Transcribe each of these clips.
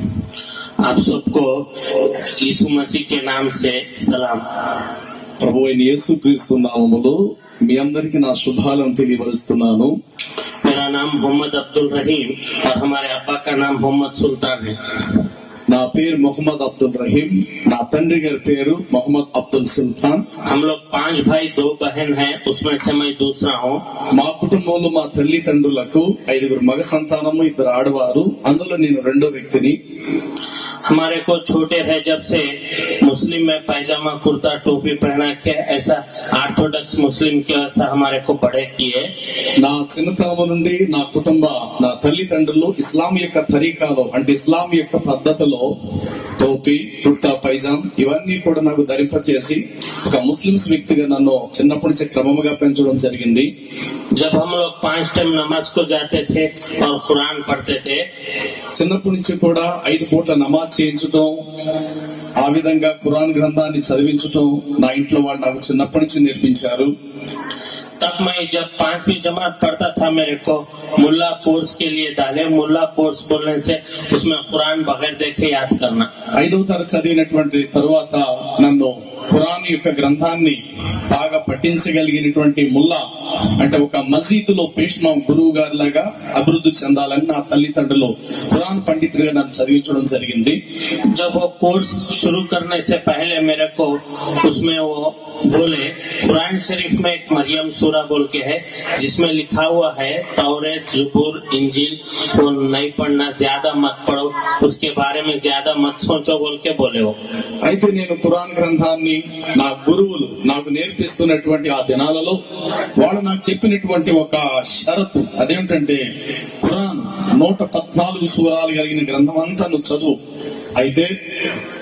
आप सबको यीशु मसीह के नाम से सलाम ప్రభు అయిన యేసుక్రీస్తు నామములో మీ అందరికి నా శుభాలను తెలియపరుస్తున్నాను मेरा नाम मोहम्मद अब्दुल रहीम और हमारे अब्बा का नाम मोहम्मद सुल्तान है నా పేరు మొహమ్మద్ అబ్దుల్ రహీం నా తండ్రి గారి పేరు మొహమ్మద్ అబ్దుల్ సుల్తాన్ हम लोग पांच भाई दो बहन हैं उसमें से मैं दूसरा हूँ మా కుటుంబంలో మా తల్లిదండ్రులకు ఐదుగురు మగ సంతానము ఇద్దరు ఆడవారు అందులో నేను రెండో వ్యక్తిని हमारे को छोटे रहे जब से मुस्लिम में पैजामा कुर्ता टोपी पहना के ऐसा ऑर्थोडॉक्स मुस्लिम के ऐसा हमारे को बड़े किए నా చిన్నతనం నుండి నా కుటుంబ నా తల్లిదండ్రులు ఇస్లాం యొక్క తరీకాలో అంటే ఇస్లాం యొక్క పద్ధతిలో టోపీ కుర్తా పైజాం ఇవన్నీ కూడా నాకు ధరింపచేసి ఒక ముస్లిమ్స్ వ్యక్తిగా నన్ను చిన్నప్పటి నుంచి క్రమముగా పెంచడం జరిగింది जब हम लोग पांच टाइम नमाज को जाते थे और कुरान पढ़ते थे చిన్నప్పటి నుంచి కూడా ఐదు పూట్ల నమాజ్ చేయించటం ఆ విధంగా ఖురాన్ గ్రంథాన్ని చదివించటం నా ఇంట్లో వాళ్ళు నాకు చిన్నప్పటి నుంచి నేర్పించారు तब मैं जब पांचवी जमात पढ़ता था मेरे को मुल्ला कोर्स के लिए डाले मुल्ला कोर्स बोलने से उसमें कुरान बगैर देखे याद करना ఐదవ తరగతి చదివినటువంటి తరువాత నన్ను ఖురాన్ యొక్క గ్రంథాన్ని బాగా పఠించగలిగినటువంటి ముల్లా అంటే ఒక మసీదులో పేష్మా గురువు గారి లాగా అభివృద్ధి చెందాలని నా తల్లిదండ్రులు ఖురాన్ పండితుడిగా నన్ను చదివించడం జరిగింది जब वो कोर्स शुरू करने से पहले मेरे को उसमें वो बोले कुरान शरीफ में एक मरियम सूरा बोल के है जिसमें लिखा हुआ है तौरेत जुबूर इंजिल वो नहीं पढ़ना ज्यादा मत पढ़ो उसके बारे में ज्यादा मत सोचो बोल के बोले वो అయితే నేను ఖురాన్ గ్రంథాన్ని నా గురువులు నాకు నేర్పిస్తున్నటువంటి ఆ దినాలలో వాళ్ళు నాకు చెప్పినటువంటి ఒక షరతు అదేమిటంటే ఖురాన్ నూట పద్నాలుగు సూరాలు కలిగిన గ్రంథం అంతా నువ్వు చదువు. అయితే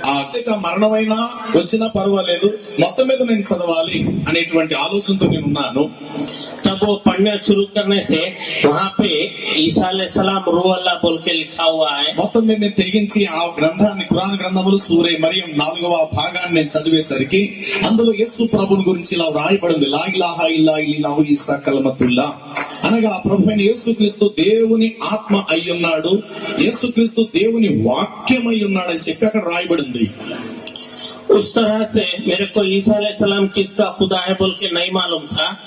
ఆ అత్యక మరణమైనా వచ్చినా పర్వాలేదు మొత్తం మీద నేను చదవాలి అనేటువంటి ఆలోచనతో నేను ఉన్నాను तब वो पढ़ना शुरू करने से वहाँ पे ईसा सलाम रू अल्लाह बोल के लिखा हुआ है మొత్తం మీద నేను తెగించి ఆ గ్రంథాన్ని ఖురాన్ గ్రంథములు సూర్య మరియు నాలుగవ భాగాన్ని నేను చదివేసరికి అందులో యేసు ప్రభుని గురించి ఇలా వ్రాయబడింది లాగిలాహా ఇల్లా ఇల్లాహు ఈసా కలమతుల్లా అనగా ఆ ప్రభు అయిన యేసుక్రీస్తు దేవుని ఆత్మ అయ్యున్నాడు యేసుక్రీస్తు దేవుని వాక్యం అయ్యున్నాడు అని చెప్పి అక్కడ రాయబడింది उस तरह से मेरे को ईसा सलाम किसका खुदा है बोल के नहीं मालूम था।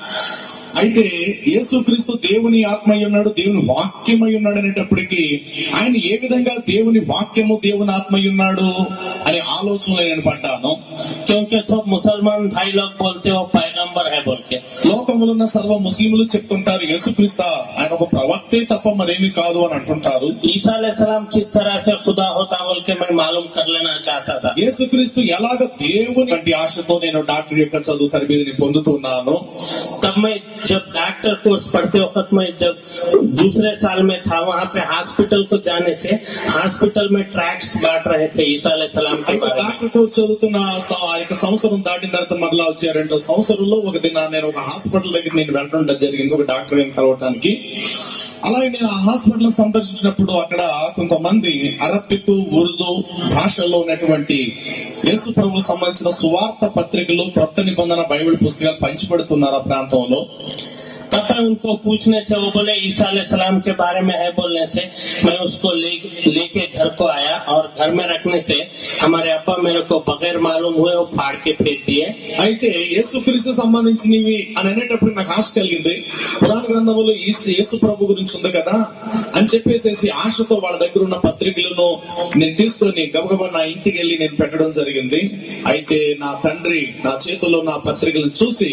అయితే యేసుక్రీస్తు దేవుని ఆత్మ అయి ఉన్నాడు దేవుని వాక్యం అయి ఉన్నాడు అనేటప్పటికీ ఆయన ఏ విధంగా దేవుని వాక్యము దేవుని ఆత్మ అయి ఉన్నాడు అనే ఆలోచనలో నేను పడ్డాను क्योंकि सब मुसलमान भाई लोग बोलते हो पैगंबर है बोल के లోకములో ఉన్న సర్వ ముస్లింలు చెప్తుంటారు యేసుక్రీస్తు ఆయన ఒక ప్రవక్తే తప్ప మరేమి కాదు అని అంటుంటారు ईसा सलाम किस तरह से खुदा होता बोल के मैं मालूम कर लेना चाहता था యేసుక్రీస్తు ఎలాగ దేవుని వంటి ఆశతో నేను డాక్టర్ యొక్క చదువు తరబేదిని పొందుతున్నాను तब मैं जब डॉक्टर कोर्स पढ़ते वक्त मैं जब दूसरे साल में था वहाँ पे हॉस्पिटल को जाने से हॉस्पिटल में ट्रैक्स बांट रहे थे ईसा सलाम के అయితే बारे में డాక్టర్ కోర్స్ చదువుతున్న స- ఆ యొక్క సంవత్సరం దాటిన తర్వాత మరలా వచ్చే రెండో సంవత్సరంలో ఒక దిన నేను ఒక హాస్పిటల్ దగ్గర నేను వెళ్ళడం జరిగింది ఒక డాక్టర్ గారిని కలవటానికి అలాగే నేను ఆ హాస్పిటల్ సందర్శించినప్పుడు అక్కడ కొంతమంది అరబిక్ ఉర్దూ భాషల్లో ఉన్నటువంటి యేసు ప్రభు సంబంధించిన సువార్త పత్రికలు కొత్త నిబంధన బైబిల్ పుస్తకాలు పంచిపెడుతున్నారు ఆ ప్రాంతంలో. तब मैं उनको पूछने से वो बोले ईसा सलाम के बारे में है बोलने से मैं उसको ले लेके घर को आया और घर में रखने से हमारे अब्बा मेरे को बगैर मालूम हुए वो फाड़ के फेंक दिए అయితే యేసుక్రీస్తు సంబంధించినవి అని అనేటప్పుడు నాకు ఆశ కలిగింది పురాణ గ్రంథంలో ఈ యేసు ప్రభు గురించి ఉంది కదా అని చెప్పేసేసి ఆశతో వాళ్ళ దగ్గర ఉన్న పత్రికలను నేను తీసుకొని గబగబా నా ఇంటికి వెళ్ళి నేను పెట్టడం జరిగింది అయితే నా తండ్రి నా చేతిలో నా పత్రికలను చూసి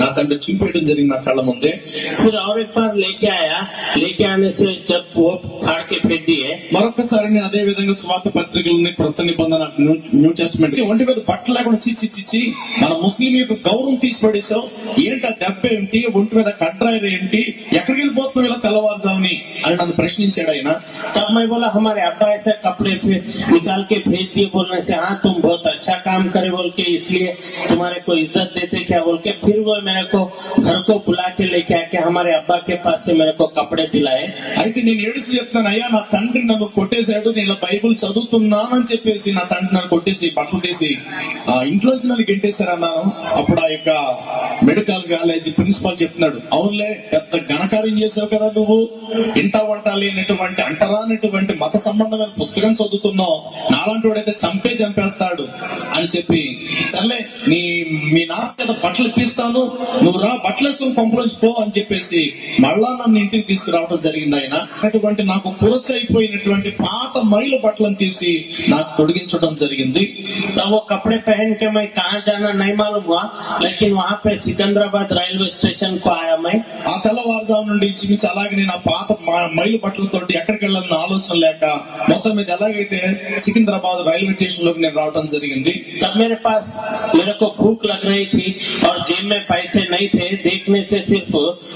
నా తండ్రి చింపేయడం జరిగింది నా కళ్ళ ముందే फिर और एक बार लेके आया लेके आने से जब वो फाड़ के फेंक दिए మరొకసారి నేను అదే విధంగా స్వార్థ పత్రికలని కొత్త నిబంధన న్యూ- న్యూ టెస్ట్మెంట్ ఒంటి మీద బట్టలు లేకుండా చిచ్చి చిచ్చి మన ముస్లిం యొక్క గౌరవం తీసి పడేసావు ఏంటి ఆ దెబ్బ ఏంటి ఒంటి మీద కడ్రాయర్ ఏంటి ఎక్కడికి వెళ్ళిపోతున్నావు ఇలా తెల్లవారుజాముని అని నన్ను ప్రశ్నించాడు ఆయన तब मैं बोला हमारे अब्बा ऐसे कपड़े फे- निकाल के भेज दिए बोलने से हाँ तुम बहुत अच्छा काम करे बोल के इसलिए तुम्हारे को इज्जत देते क्या बोल के फिर वो मेरे को घर को बुला के लेके क्या कि हमारे अब्बा के पास से मेरे को कपड़े दिलाए అయితే నేను ఏడుస్తూ చెప్తాను అయ్యా నా తండ్రి నన్ను కొట్టేశాడు నేను ఇలా బైబుల్ చదువుతున్నానని చెప్పేసి నా తండ్రి నన్ను కొట్టేసి బట్టలు తీసి ఆ ఇంట్లోంచి నన్ను గెంటేశారన్నాను అప్పుడు ఆ యొక్క మెడికల్ కాలేజీ ప్రిన్సిపాల్ చెప్తున్నాడు అవునులే పెద్ద ఘనకార్యం చేసావు కదా నువ్వు ఇంట వంట లేనటువంటి అంటరానటువంటి మత సంబంధమైన పుస్తకం చదువుతున్నావు నాలాంటి వాడైతే చంపే చంపేస్తాడు అని చెప్పి సర్లే నీ మీ నాన్న మీద బట్టలు ఇప్పిస్తాను నువ్వు రా బట్టలు వేసుకుని పంపులోంచి పో అని చెప్పేసి మళ్ళా నన్ను ఇంటికి తీసుకురావడం జరిగింది ఆయన అటువంటి నాకు కురచైపోయినటువంటి పాత మైలు బట్టలను తీసి నాకు తొడిగించడం జరిగింది तब वो कपड़े पहन के मैं कहा जाना नहीं मालूम हुआ लेकिन वहाँ पे सिकंदराबाद रेलवे स्टेशन को आया मैं ఆ తెల్లవారుజాము నుండి ఇంచుమించు అలాగే నేను ఆ పాత మా- మైలు బట్టలతోటి ఎక్కడికి వెళ్ళాలని ఆలోచన లేక మొత్తం మీద ఎలాగైతే సికింద్రాబాద్ రైల్వే స్టేషన్ లోకి నేను రావడం జరిగింది तब मेरे पास मेरे को भूख लग रही थी और जेब में पैसे नहीं थे देखने से सिर्फ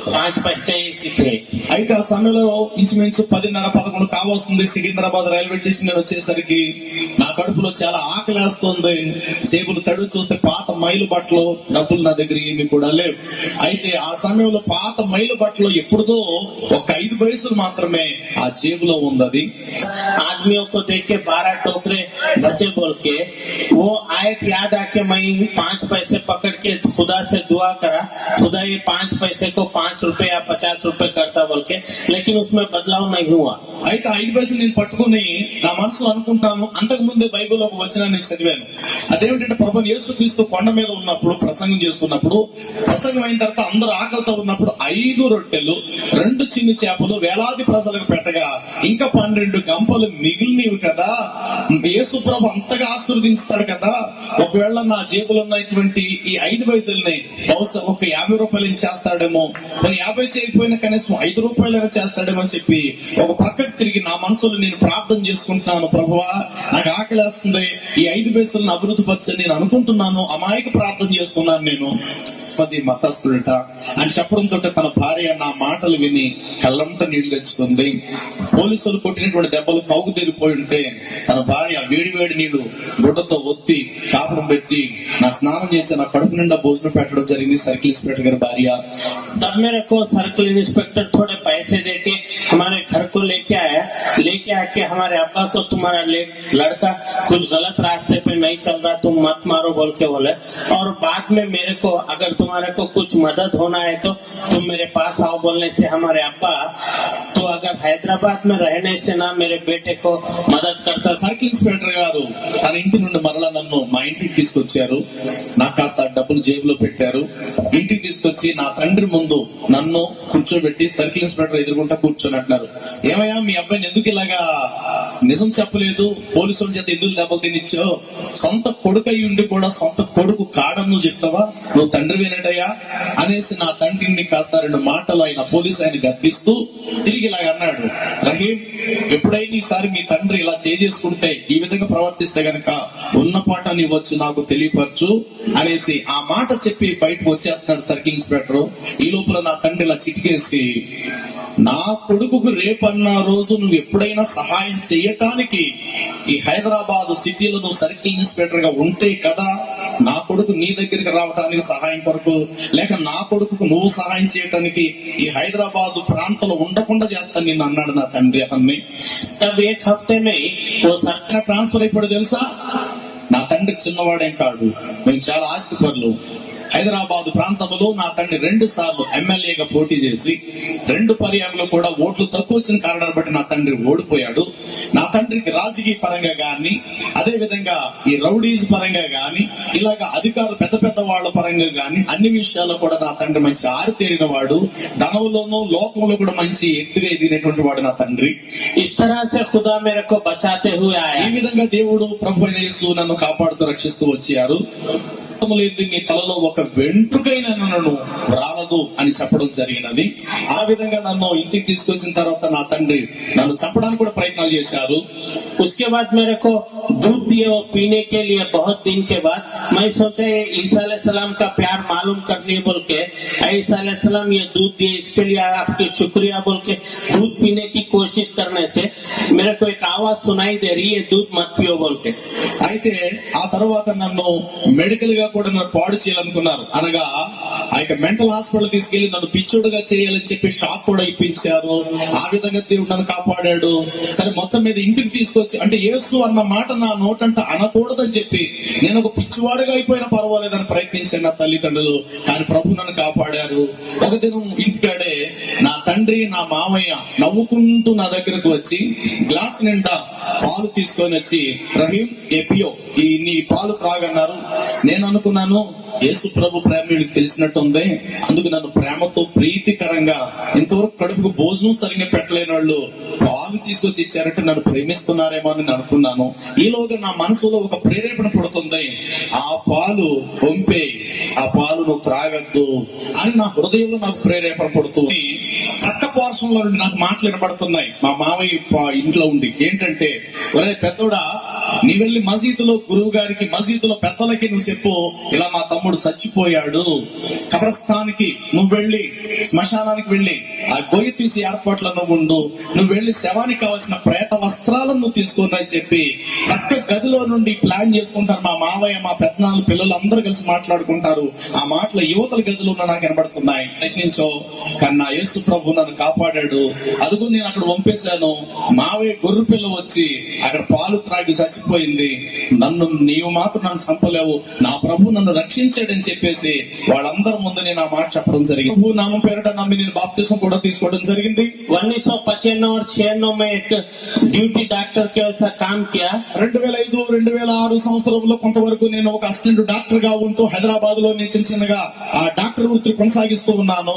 पांच पैसे ही थे అయితే ఆ సమయంలో ఇంచుమించు పదిన్నర పదకొండు కావాల్సింది సికింద్రాబాద్ రైల్వే స్టేషన్ నేను వచ్చేసరికి నా కడుపులో చాలా ఆకలేస్తుంది జేబులు తడువు చూస్తే పాత మైలు బట్టలు డబ్బులు నా దగ్గర ఏమి కూడా లేవు అయితే ఆ సమయంలో పాత మైలు బట్టలు ఎప్పుడుదో ఒక ఐదు పైసలు మాత్రమే ఆ జేబులో ఉంది అది आदमियों को देख के बारह टोकरे बचे बोल के वो आयत याद आके मैं पांच पैसे पकड़ के खुदा से दुआ करा खुदा ये पांच पैसे को पांच रुपए या पचास रुपए करता बोल के लेकिन उसमें बदलाव नहीं हुआ అయితే ఆ ఐదు పైసలు నేను పట్టుకుని నా మనసులో అనుకుంటాను అంతకు ముందే బైబిల్ ఒక వచనాన్ని చదివాను అదేమిటంటే ప్రభు యేసుక్రీస్తు కొండ మీద ఉన్నప్పుడు ప్రసంగం చేస్తున్నప్పుడు ప్రసంగం అయిన తర్వాత అందరూ ఆకలితో ఉన్నప్పుడు ఐదు రొట్టెలు రెండు చిన్ని చేపలు వేలాది ప్రజలకు పెట్టగా ఇంకా పన్నెండు గంపలు మిగిలినవి కదా? యేసుప్రభు అంతగా ఆశీర్వదిస్తాడు కదా? ఒకవేళ నా జేబులో ఉన్నటువంటి ఈ ఐదు పైసల్ని బహుశా ఒక యాభై రూపాయలు చేస్తాడేమో? మరి యాభై చేయకపోయినా కనీసం ఐదు రూపాయలైనా చేస్తాడేమో అని చెప్పి ఒక పక్కకు తిరిగి నా మనసులో నేను ప్రార్థన చేసుకుంటున్నాను. ప్రభువా నాకు ఆకలేస్తుంది ఈ ఐదు పైసలను అభివృద్ధి పరచని నేను అనుకుంటున్నాను. అమాయక ప్రార్థన చేస్తున్నాను నేను. పది మతస్థుడట అని చెప్పడంతో తన భార్య నా మాటలు విని కళ్ళంట నీళ్లు తెచ్చుకుంది పోలీసులు కొట్టినటువంటి దెబ్బలు కౌకు తెరిపోయి ఉంటే తన భార్య వేడి వేడి నీళ్లు గుడ్డతో ఒత్తి కాపడం పెట్టి నా స్నానం చేసి నా కడుపు నిండా భోజనం పెట్టడం జరిగింది సర్కిల్ ఇన్స్పెక్టర్ గారి భార్య तब मेरे को सर्कल इंस्पेक्टर थोड़े पैसे दे के हमारे घर को लेके आया लेके आके हमारे अब्बा को तुम्हारा ले- लड़का कुछ गलत रास्ते पे नहीं चल रहा तुम मत मारो बोल के बोले और बाद में मेरे को अगर तुम्हारे को कुछ मदद होना है तो तुम मेरे पास आओ बोलने से हमारे अब्बा तो अगर हैदराबाद में रहने से ना मेरे बेटे को मदद करता था సర్కిల్ ఇన్స్పెక్టర్ గారు తన ఇంటి నుండి మరలా నన్ను మా ఇంటికి తీసుకొచ్చారు. నాకు కాస్త డబ్బులు జేబులో పెట్టారు. ఇంటికి తీసుకొచ్చి నా తండ్రి ముందు నన్ను కూర్చోబెట్టి సర్కిల్ ఇన్స్పెక్టర్ ఎదుర్కొంటా కూర్చొని అంటున్నారు. ఏమయ్యా మీ అబ్బాయిని ఎందుకు ఇలాగా నిజం చెప్పలేదు? పోలీసుల చేత ఎందుకు దెబ్బలు తినిచ్చావు సొంత కొడుకు అయి ఉండి కూడా సొంత కొడుకు కాడని నువ్వు చెప్తావా? నువ్వు తండ్రి వినటయ్యా? అనేసి నా తండ్రిని కాస్త రెండు మాటలు ఆయన పోలీసు ఆయన గద్దిస్తూ తిరిగి ఇలాగ అన్నాడు. రహీం ఎప్పుడైతే ఈసారి మీ తండ్రి ఇలా చేసుకుంటే ఈ విధంగా ప్రవర్తిస్తే గనక గుణపాఠాన్ని ఇవ్వచ్చు నాకు తెలియపరచు అనేసి ఆ మాట చెప్పి బయటకు వచ్చేస్తున్నాడు సర్కిల్ ఇన్స్పెక్టర్ ఈ లోపల నా తండ్రి ఇలా చిటికేసి నా కొడుకుకు రేపన్న రోజు నువ్వు ఎప్పుడైనా సహాయం చేయటానికి ఈ హైదరాబాద్ సిటీలో నువ్వు సర్కిల్ ఇన్స్పెక్టర్గా ఉంటే కదా నా కొడుకు నీ దగ్గరికి రావటానికి సహాయం కొరకు లేక నా కొడుకు నువ్వు సహాయం చేయటానికి ఈ హైదరాబాద్ ప్రాంతంలో ఉండకుండా చేస్తాను నిన్ను అన్నాడు నా తండ్రి అతన్ని. తబ్ హఫ్తే ఓ సర్కార్ ట్రాన్స్ఫర్ అయిపోయి తెలుసా? నా తండ్రి చిన్నవాడేం కాదు మేము చాలా ఆస్తిపరులు. హైదరాబాద్ ప్రాంతంలో నా తండ్రి రెండు సార్లు ఎమ్మెల్యేగా పోటీ చేసి రెండు పర్యాయంలో కూడా ఓట్లు తక్కువ వచ్చిన కారణాన్ని బట్టి నా తండ్రి ఓడిపోయాడు. నా తండ్రికి రాజకీయ పరంగా గాని అదే విధంగా ఈ రౌడీస్ పరంగా గాని ఇలాగ అధికారులు పెద్ద పెద్ద వాళ్ళ పరంగా గాని అన్ని విషయాల్లో కూడా నా తండ్రి మంచి ఆరితేరిన వాడు ధనంలోనూ లోకంలో కూడా మంచి ఎత్తుగా ఎదిగినటువంటి వాడు నా తండ్రి. మేరకు బచాతే ఈ విధంగా దేవుడు ప్రభు నన్ను కాపాడుతూ రక్షిస్తూ వచ్చారు లేదు నీ తలలో ఒక వెంట్రుకైన నన్ను రాలదు అని చెప్పడం జరిగినది. ఆ విధంగా నన్ను ఇంటికి తీసుకొచ్చిన తర్వాత నా తండ్రి నన్ను చంపడానికి కూడా ప్రయత్నాలు చేశారు. उसके बाद मेरे को दूध दिए वो पीने के लिए बहुत दिन के बाद मैं सोचा ये ईसा सलाम का प्यार मालूम करनी बोल के ईसा सलाम ये दूध दिए इसके लिए आपके शुक्रिया बोल के दूध पीने की कोशिश करने से मेरे को एक आवाज सुनाई दे रही है दूध मत पियो बोल के అయితే ఆ తర్వాత నన్ను మెడికల్ గా కూడా నన్ను పాడు చేయాలనుకున్నారు అనగా ఆ యొక్క మెంటల్ హాస్పిటల్ తీసుకెళ్లి నన్ను పిచ్చోడుగా చేయాలని చెప్పి షాక్ కూడా ఇప్పించారు ఆ విధంగా దేవుడు నన్ను కాపాడాడు సరే మొత్తం మీద ఇంటికి తీసుకొచ్చి అంటే యేసు అన్న మాట నా నోటంట అనకూడదని చెప్పి నేను ఒక పిచ్చివాడుగా అయిపోయినా పర్వాలేదని ప్రయత్నించాను నా తల్లిదండ్రులు. కానీ ప్రభు నన్ను కాపాడారు. ఒక దినం ఇంటికాడే నా తండ్రి నా మామయ్య నవ్వుకుంటూ నా దగ్గరకు వచ్చి గ్లాస్ నిండా పాలు తీసుకొని వచ్చి రహీం ఎపియో ఈ నీ పాలు త్రాగన్నారు. నేను అనుకున్నాను యేసు ప్రభు ప్రేమ వీళ్ళకి తెలిసినట్టుంది అందుకు నన్ను ప్రేమతో ప్రీతికరంగా ఇంతవరకు కడుపుకు భోజనం సరిగ్గా పెట్టలేని వాళ్ళు పాలు తీసుకొచ్చి ఇచ్చారంటే నన్ను ప్రేమిస్తున్నారేమో అని అనుకున్నాను. ఈలోగా నా మనసులో ఒక ప్రేరేపణ పడుతుంది. ఆ పాలు పంపే ఆ పాలు నువ్వు త్రాగద్దు అని నా హృదయంలో నాకు ప్రేరేపణ పడుతుంది. పక్క పార్శ్వంలో నుండి నాకు మాటలు వినపడుతున్నాయి మా మామయ్య ఇంట్లో ఉండి. ఏంటంటే ఒరే పెద్దోడా నీ వెళ్ళి మసీదులో గురువు గారికి మసీదులో పెద్దలకి నువ్వు చెప్పు. ఇలా మా తమ్ముడు చచ్చిపోయాడు. కబ్రస్థానికి నువ్వు వెళ్ళి శ్మశానానికి వెళ్ళి ఆ గొయ్యి తీసి ఏర్పాట్ల నువ్వు ఉండు. నువ్వు వెళ్ళి శవానికి కావాల్సిన ప్రేత వస్త్రాలను నువ్వు తీసుకుని అని చెప్పి ప్రక్క గదిలో నుండి ప్లాన్ చేసుకుంటారు మా మావయ్య మా పెద్దనాలు పిల్లలు అందరూ కలిసి మాట్లాడుకుంటారు. ఆ మాటలు యువతల గదిలో నాకు కనబడుతున్నాయి ప్రయత్నించో. కన్నా నా యేసు ప్రభు నన్ను కాపాడాడు అదుగు నేను అక్కడ పంపేశాను మావయ్య గొర్రె పిల్ల వచ్చి అక్కడ పాలు త్రాగి చచ్చిపోయింది నన్ను నీవు మాత్రం నన్ను చంపలేవు నా ప్రభు నన్ను రక్షించాడని చెప్పేసి వాళ్ళందరి ముందు నేను ఆ మాట చెప్పడం జరిగింది ప్రభు నామం పేరట నమ్మి నేను బాప్తిసం కూడా తీసుకోవడం జరిగింది उन्नीस सौ पचानवे और छियानवे में एक ड्यूटी डॉक्टर के वैसा काम किया రెండు వేల ఐదు రెండు వేల ఆరు సంవత్సరంలో కొంతవరకు నేను ఒక అసిస్టెంట్ డాక్టర్ గా ఉంటూ హైదరాబాద్ లో నేను చిన్న చిన్నగా ఆ డాక్టర్ వృత్తి కొనసాగిస్తూ ఉన్నాను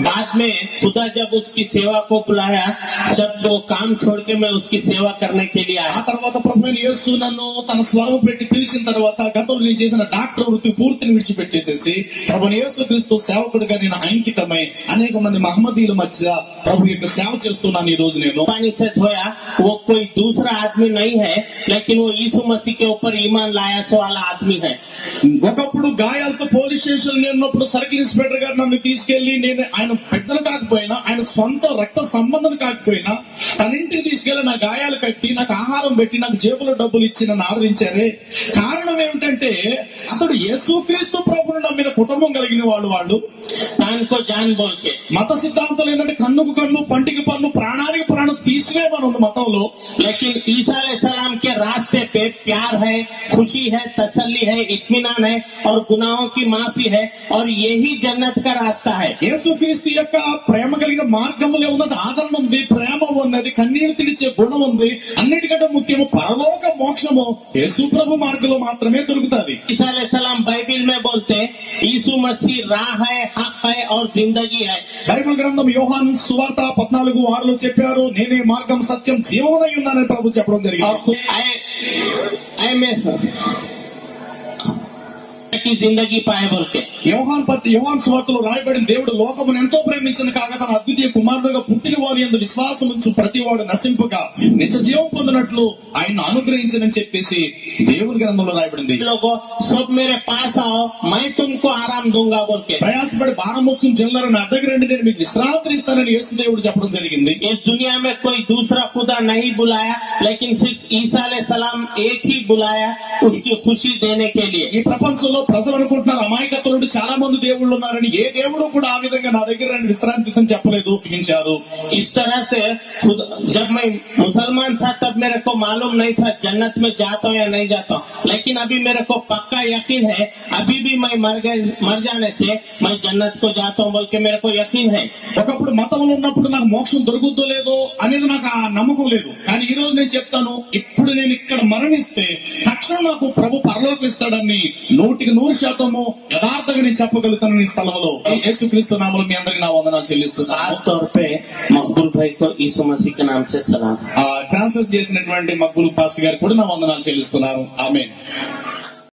बाद में खुदा जब उसकी सेवा को बुलाया जब वो काम छोड़ के मैं उसकी सेवा करने के लिए ఆ आया తర్వాత ప్రభు అయిన యేసు నన్ను తన స్వరం పెట్టి పిలిచిన తర్వాత గతంలో నేను చేసిన డాక్టర్ వృత్తి పూర్తిని విడిచిపెట్టేసేసి ప్రభు యేసు క్రీస్తు సేవకుడిగా నేను అంకితమై అనేక మంది మహమ్మదీల మధ్య ప్రభు యొక్క సేవ చేస్తున్నాను ఈ రోజు నేను पानी से धोया वो कोई दूसरा आदमी नहीं है लेकिन वो यीशु मसीह के ऊपर ईमान लाया सो वाला आदमी है ఒకప్పుడు గాయాలతో పోలీస్ స్టేషన్ ఉన్నప్పుడు సర్కిల్ ఇన్స్పెక్టర్ గారు నన్ను తీసుకెళ్లి నేను ఆయన పెద్దలు కాకపోయినా ఆయన సొంత రక్త సంబంధం కాకపోయినా తన ఇంటికి తీసుకెళ్లి నా గాయాలు కట్టి నాకు ఆహారం పెట్టి నాకు జేబులో డబ్బులు ఇచ్చి నన్ను ఆదరించారే కారణం ఏమిటంటే అతడు యేసుక్రీస్తు ప్రభుని నమ్మిన కుటుంబం కలిగిన వాళ్ళు వాళ్ళు कान को जान बोल के మత సిద్ధాంతాలు ఏంటంటే కన్నుకు కన్ను పంటికి పన్ను ప్రాణానికి ప్రాణం తీసివేయమని ఉంది మతంలో लेकिन ईसा सलाम के रास्ते पे प्यार है खुशी है तसल्ली है इत्मीनान है और गुनाहों की माफी है और यही जन्नत का रास्ता है యేసుక్రీస్తు యొక్క ప్రేమ ప్రేమ కలిగిన మార్గములే ఉన్నది ఆదరణ ఉంది ప్రేమ ఉన్నది కన్నీరు తిడిచే గుణం ఉంది. అన్నిటికంటే ముఖ్యము పరలోక మోక్షము యేసు ప్రభు మార్గంలో మాత్రమే దొరుకుతుంది. బైబిల్ మే బోల్తే యేసు మసీ రా హై హక్ హై ఔర్ జిందగీ హై బైబిల్ గ్రంథం యోహాన్ సువార్త పద్నాలుగు లో చెప్పారు నేనే మార్గం సత్యం జీవమై ఉన్నానని ప్రభు చెప్పడం జరిగింది. ఐ ఐ की जिंदगी पाए बोल के యోహాన్ పత్తి యోహాన్ సువార్తలో రాయబడిన దేవుడు లోకమును ఎంతో ప్రేమించిన కాగా తన అద్వితీయ కుమారుడుగా పుట్టిన వారి ఎందు విశ్వాసం ఉంచు ప్రతివాడు నశింపగా నిత్య జీవం పొందినట్లు ఆయన అనుగ్రహించనని చెప్పేసి దేవుని గ్రంథంలో రాయబడింది लोगों सब मेरे पास आओ मैं तुमको आराम दूंगा बोल के ప్రయాసపడి బాణం మోసుకుని జల్లారు నా దగ్గర రండి నేను మీకు విశ్రాంతి ఇస్తానని యేసు దేవుడు చెప్పడం జరిగింది इस दुनिया में कोई दूसरा खुदा नहीं बुलाया लेकिन सिर्फ ईसा सलाम एक ही बुलाया उसकी खुशी देने के लिए ఈ ప్రపంచంలో ప్రజలు అనుకుంటున్నారు అమాయకత్వం నుండి చాలా మంది దేవుళ్ళు ఉన్నారని ఏ దేవుడు కూడా ఆ విధంగా నా దగ్గర రండి విశ్రాంతి ఇస్తానని చెప్పలేదు ఊహించారు इस तरह से खुद जब मैं मुसलमान था तब मेरे को मालूम नहीं था जन्नत में जाता हूँ या नहीं जाता हूँ लेकिन अभी मेरे को पक्का यकीन है अभी भी मैं मर गए मर जाने से मैं जन्नत को जाता हूँ बोल के मेरे को यकीन है ఒకప్పుడు మతంలో ఉన్నప్పుడు నాకు మోక్షం దొరుకుద్దో లేదో అనేది నాకు ఆ నమ్మకం లేదు కానీ ఈ రోజు నేను చెప్తాను ఇప్పుడు ఇప్పుడు నేను ఇక్కడ మరణిస్తే తక్షణం నాకు ప్రభు పరలోకిస్తాడని నూటికి నూరు శాతము యథార్థంగా నేను చెప్పగలుగుతాను ఈ స్థలంలో. యేసుక్రీస్తు నామలు మీ అందరికి నా వందనాలు చెల్లిస్తున్నారు ఈ ట్రాన్స్లేట్ చేసినటువంటి మగ్గులు పాస్ గారు కూడా నా వందనాలు చెల్లిస్తున్నారు. ఆమె